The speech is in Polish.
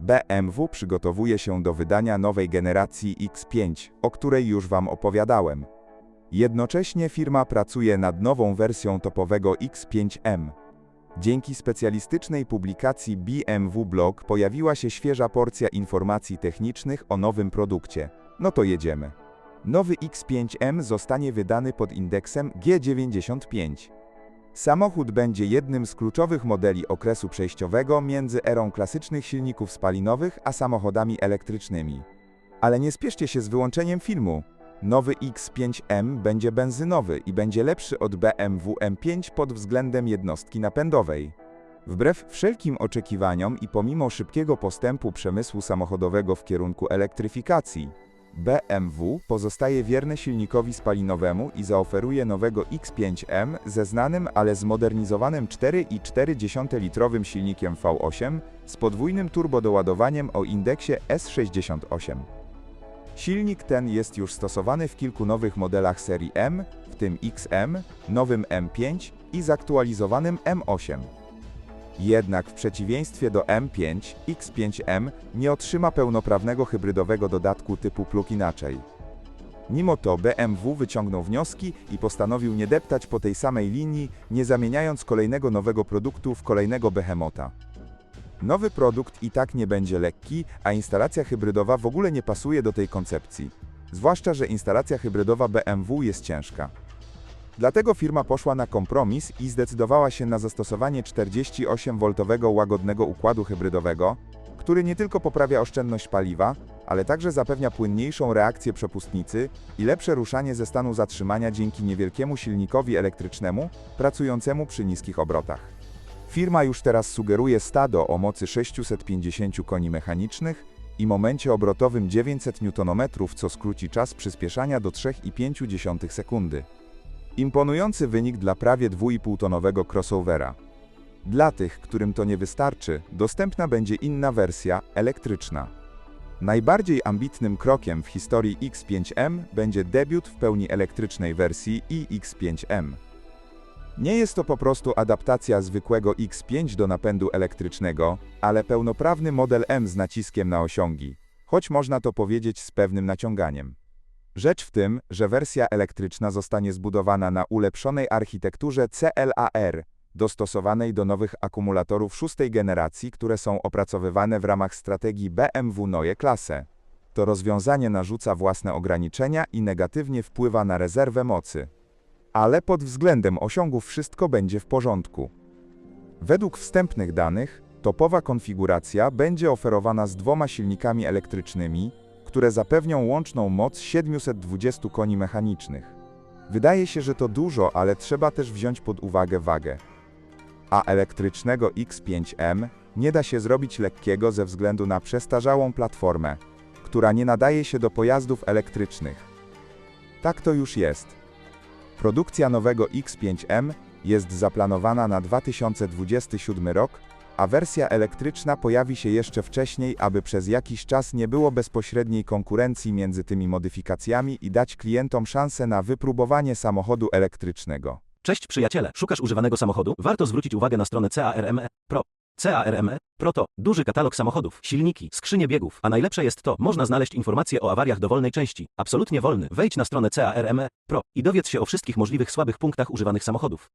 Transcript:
BMW przygotowuje się do wydania nowej generacji X5, o której już Wam opowiadałem. Jednocześnie firma pracuje nad nową wersją topowego X5M. Dzięki specjalistycznej publikacji BMW Blog pojawiła się świeża porcja informacji technicznych o nowym produkcie. No to jedziemy. Nowy X5M zostanie wydany pod indeksem G95. Samochód będzie jednym z kluczowych modeli okresu przejściowego między erą klasycznych silników spalinowych a samochodami elektrycznymi. Ale nie spieszcie się z wyłączeniem filmu. Nowy X5M będzie benzynowy i będzie lepszy od BMW M5 pod względem jednostki napędowej. Wbrew wszelkim oczekiwaniom i pomimo szybkiego postępu przemysłu samochodowego w kierunku elektryfikacji, BMW pozostaje wierne silnikowi spalinowemu i zaoferuje nowego X5M ze znanym, ale zmodernizowanym 4,4-litrowym silnikiem V8 z podwójnym turbodoładowaniem o indeksie S68. Silnik ten jest już stosowany w kilku nowych modelach serii M, w tym XM, nowym M5 i zaktualizowanym M8. Jednak w przeciwieństwie do M5, X5M nie otrzyma pełnoprawnego hybrydowego dodatku typu plug inaczej. Mimo to BMW wyciągnął wnioski i postanowił nie deptać po tej samej linii, nie zamieniając kolejnego nowego produktu w kolejnego behemota. Nowy produkt i tak nie będzie lekki, a instalacja hybrydowa w ogóle nie pasuje do tej koncepcji. Zwłaszcza, że instalacja hybrydowa BMW jest ciężka. Dlatego firma poszła na kompromis i zdecydowała się na zastosowanie 48V łagodnego układu hybrydowego, który nie tylko poprawia oszczędność paliwa, ale także zapewnia płynniejszą reakcję przepustnicy i lepsze ruszanie ze stanu zatrzymania dzięki niewielkiemu silnikowi elektrycznemu pracującemu przy niskich obrotach. Firma już teraz sugeruje stado o mocy 650 koni mechanicznych i momencie obrotowym 900 Nm, co skróci czas przyspieszania do 3,5 sekundy. Imponujący wynik dla prawie 2,5-tonowego crossovera. Dla tych, którym to nie wystarczy, dostępna będzie inna wersja, elektryczna. Najbardziej ambitnym krokiem w historii X5M będzie debiut w pełni elektrycznej wersji iX5M. Nie jest to po prostu adaptacja zwykłego X5 do napędu elektrycznego, ale pełnoprawny model M z naciskiem na osiągi, choć można to powiedzieć z pewnym naciąganiem. Rzecz w tym, że wersja elektryczna zostanie zbudowana na ulepszonej architekturze CLAR, dostosowanej do nowych akumulatorów szóstej generacji, które są opracowywane w ramach strategii BMW Neue Klasse. To rozwiązanie narzuca własne ograniczenia i negatywnie wpływa na rezerwę mocy. Ale pod względem osiągów wszystko będzie w porządku. Według wstępnych danych, topowa konfiguracja będzie oferowana z dwoma silnikami elektrycznymi, które zapewnią łączną moc 720 koni mechanicznych. Wydaje się, że to dużo, ale trzeba też wziąć pod uwagę wagę. A elektrycznego X5M nie da się zrobić lekkiego ze względu na przestarzałą platformę, która nie nadaje się do pojazdów elektrycznych. Tak to już jest. Produkcja nowego X5M jest zaplanowana na 2027 rok, a wersja elektryczna pojawi się jeszcze wcześniej, aby przez jakiś czas nie było bezpośredniej konkurencji między tymi modyfikacjami i dać klientom szansę na wypróbowanie samochodu elektrycznego. Cześć przyjaciele, szukasz używanego samochodu? Warto zwrócić uwagę na stronę CARME Pro. CARME Pro to duży katalog samochodów, silniki, skrzynie biegów, a najlepsze jest to, można znaleźć informacje o awariach dowolnej części. Absolutnie wolny. Wejdź na stronę CARME Pro i dowiedz się o wszystkich możliwych słabych punktach używanych samochodów.